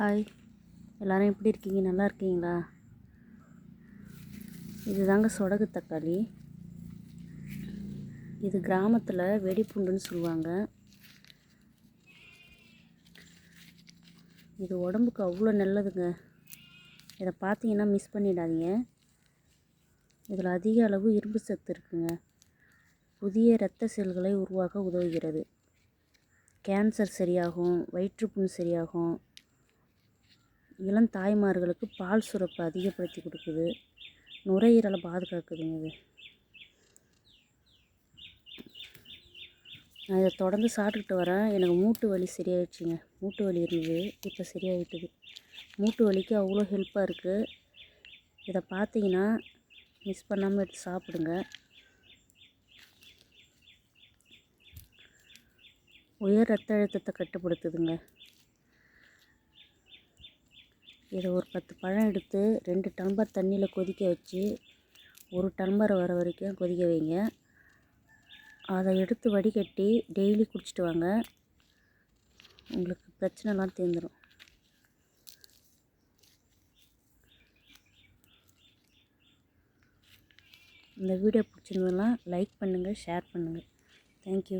Hi எல்லோரும் எப்படி இருக்கீங்க? நல்லா இருக்கீங்களா? இது தாங்க சொடகு தக்காளி. இது கிராமத்தில் வெடிப்புண்டுன்னு சொல்லுவாங்க. இது உடம்புக்கு அவ்வளோ நல்லதுங்க. இதை பார்த்தீங்கன்னா மிஸ் பண்ணிடாதீங்க. இதில் அதிக அளவு இரும்பு சத்து இருக்குங்க. புதிய இரத்த செல்களை உருவாக்க உதவுகிறது. கேன்சர் சரியாகும் வயிற்றுப்புண் சரியாகும். இளம் தாய்மார்களுக்கு பால் சுரப்பு அதிகப்படுத்தி கொடுக்குது. நுரையீரலை பாதுகாக்குதுங்க இது. நான் இதை தொடர்ந்து சாப்பிட்டுக்கிட்டு வரேன். எனக்கு மூட்டு வலி சரியாயிடுச்சுங்க. மூட்டு வலி இருந்தது. இப்போ சரியாயிட்டுது. மூட்டு வலிக்கு அவ்வளோ ஹெல்ப்பாக இருக்குது இதை பார்த்தீங்கன்னா மிஸ் பண்ணாமல் எடுத்து சாப்பிடுங்க. உயர் ரத்த அழுத்தத்தை கட்டுப்படுத்துதுங்க. இதை ஒரு பத்து பழம் எடுத்து ரெண்டு டம்ளர் தண்ணியில் கொதிக்க வச்சு ஒரு டம்ளர் வர வரைக்கும் கொதிக்க வைங்க. அதை எடுத்து வடிகட்டி டெய்லி குடிச்சிட்டு வாங்க. உங்களுக்கு பிரச்சனைலாம் தீர்ந்துடும் இந்த வீடியோ பிடிச்சிருந்ததுலாம் லைக் பண்ணுங்கள் ஷேர் பண்ணுங்கள் தேங்க்யூ